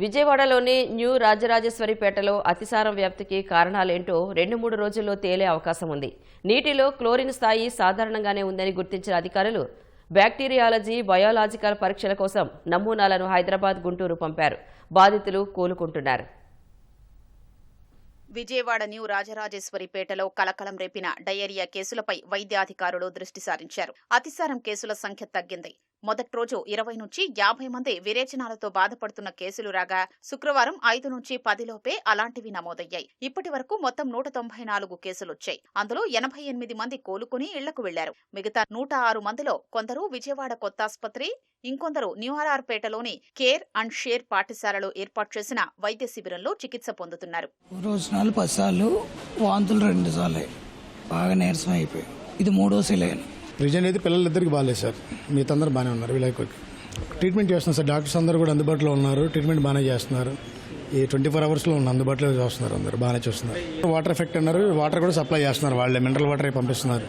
విజయవాడలోని న్యూ రాజరాజేశ్వరిపేటలో అతిసారం వ్యాప్తికి కారణాలేంటో రెండు మూడు రోజుల్లో తేలే అవకాశం ఉంది. నీటిలో క్లోరిన్ స్థాయి సాధారణంగానే ఉందని గుర్తించిన అధికారులు బ్యాక్టీరియాలజీ బయోలాజికల్ పరీక్షల కోసం నమూనాలను హైదరాబాద్ గుంటూరు పంపారు. బాధితులు కోలుకుంటున్నారు. విజయవాడ న్యూ రాజరాజేశ్వరిపేటలో కలకలం రేపిన డయేరియా కేసులపై వైద్యాధికారులు దృష్టి సారించారు. అతిసారం కేసుల సంఖ్య తగ్గింది. మొదటి రోజు ఇరవై నుంచి యాభై మంది విరేచనాలతో బాధపడుతున్న కేసులు రాగా శుక్రవారం ఐదు నుంచి పదిలోపే అలాంటివి నమోదయ్యాయి. ఇప్పటి వరకు మొత్తం నూట తొంభై నాలుగు కేసులొచ్చాయి. అందులో ఎనభై ఎనిమిది మంది కోలుకుని ఇళ్ళకు వెళ్ళారు. మిగతా నూట ఆరు మందిలో కొందరు విజయవాడ కొత్తాసుపత్రి ఇంకొందరు న్యూఆర్ఆర్పేటలోని కేర్ అండ్ షేర్ పాఠశాలలో ఏర్పాటు చేసిన వైద్య శిబిరంలో చికిత్స పొందుతున్నారు. వాంతులు రెండు సార్లు బాగా నీరసం అయిపోయాయి. ఇది మూడో సెలైన్. ప్రజెంట్ అయితే పిల్లలిద్దరికి బాగాలేదు సార్. మిగతా అందరూ బాగానే ఉన్నారు వీళ్ళకి ట్రీట్మెంట్ చేస్తున్నారు సార్. డాక్టర్స్ అందరూ కూడా అందుబాటులో ఉన్నారు. ట్రీట్మెంట్ బాగానే చేస్తున్నారు. ఈ ట్వంటీ ఫోర్ అవర్స్లో ఉన్న అందుబాటులో చూస్తున్నారు అందరు బాగానే చూస్తున్నారు. వాటర్ ఎఫెక్ట్ అన్నారు వాటర్ కూడా సప్లై చేస్తున్నారు వాళ్ళే. మినరల్ వాటర్ పంపిస్తున్నారు.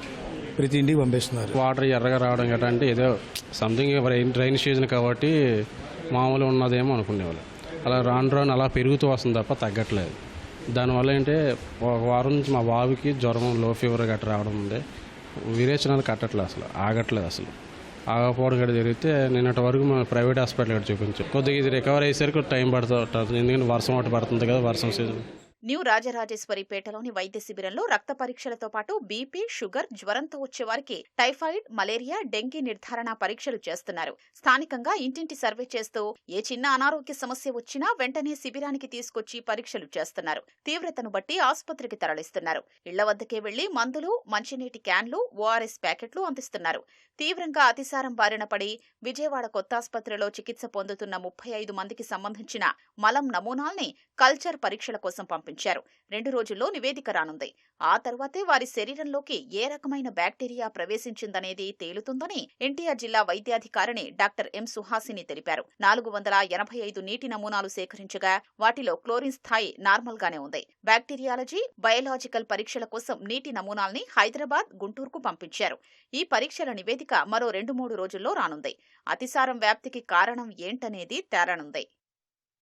ప్రతి ఇంటికి పంపిస్తున్నారు. వాటర్ ఎర్రగా రావడం గట్రా అంటే ఏదో సంథింగ్ రైన్ సీజన్ కాబట్టి మామూలు ఉన్నదేమో అనుకునేవాళ్ళు. అలా రాను రాను అలా పెరుగుతూ వస్తుంది తప్ప తగ్గట్లేదు. దానివల్ల ఏంటంటే ఒక వారం నుంచి మా బావికి జ్వరం లో ఫీవర్ గట్రా రావడం ఉంది. విరేచనాలు కట్టట్లేదు అసలు ఆగట్లేదు అసలు. ఆగపోవడం కూడా జరిగితే నిన్నటి వరకు మా ప్రైవేట్ హాస్పిటల్ కూడా చూపించాం. కొద్దిగా ఇది రికవర్ అయ్యేసరికి టైం పడుతుంది ఎందుకంటే వర్షం ఒకటి పడుతుంది కదా వర్షం సీజన్ న్యూ రాజరాజేశ్వరిపేటలోని వైద్య శిబిరంలో రక్త పరీక్షలతో పాటు బీపీ షుగర్ జ్వరంతో వచ్చే వారికి టైఫాయిడ్ మలేరియా డెంగీ నిర్ధారణ పరీక్షలు చేస్తున్నారు. స్థానికంగా ఇంటింటి సర్వే చేస్తూ ఏ చిన్న అనారోగ్య సమస్య వచ్చినా వెంటనే శిబిరానికి తీసుకొచ్చి పరీక్షలు చేస్తున్నారు. తీవ్రతను బట్టి ఆసుపత్రికి తరలిస్తున్నారు. ఇళ్ళ వద్దకే వెళ్ళి మందులు మంచినీటి క్యాన్లు ఓఆర్ఎస్ ప్యాకెట్లు అందిస్తున్నారు. తీవ్రంగా అతిసారం బారిన పడి విజయవాడ కొత్తాసుపత్రిలో చికిత్స పొందుతున్న ముప్పై ఐదు మందికి సంబంధించిన మలం నమూనాల్ని కల్చర్ పరీక్షల కోసం పంపించారు రెండు రోజుల్లో నివేదిక రానుంది. ఆ తర్వాతే వారి శరీరంలోకి ఏ రకమైన బ్యాక్టీరియా ప్రవేశించిందనేది తేలుతుందని ఎన్టీఆర్ జిల్లా వైద్యాధికారిణి డాక్టర్ ఎం సుహాసిని తెలిపారు. నాలుగు వందల ఎనభై ఐదు నీటి నమూనాలు సేకరించగా వాటిలో క్లోరిన్ స్థాయి నార్మల్ గానే ఉంది. బ్యాక్టీరియాలజీ బయోలాజికల్ పరీక్షల కోసం నీటి నమూనాల్ని హైదరాబాద్ గుంటూరుకు పంపించారు. ఈ పరీక్షల నివేదిక మరో రెండు మూడు రోజుల్లో రానుంది. అతిసారం వ్యాప్తికి కారణం ఏంటనేది తేరనుంది.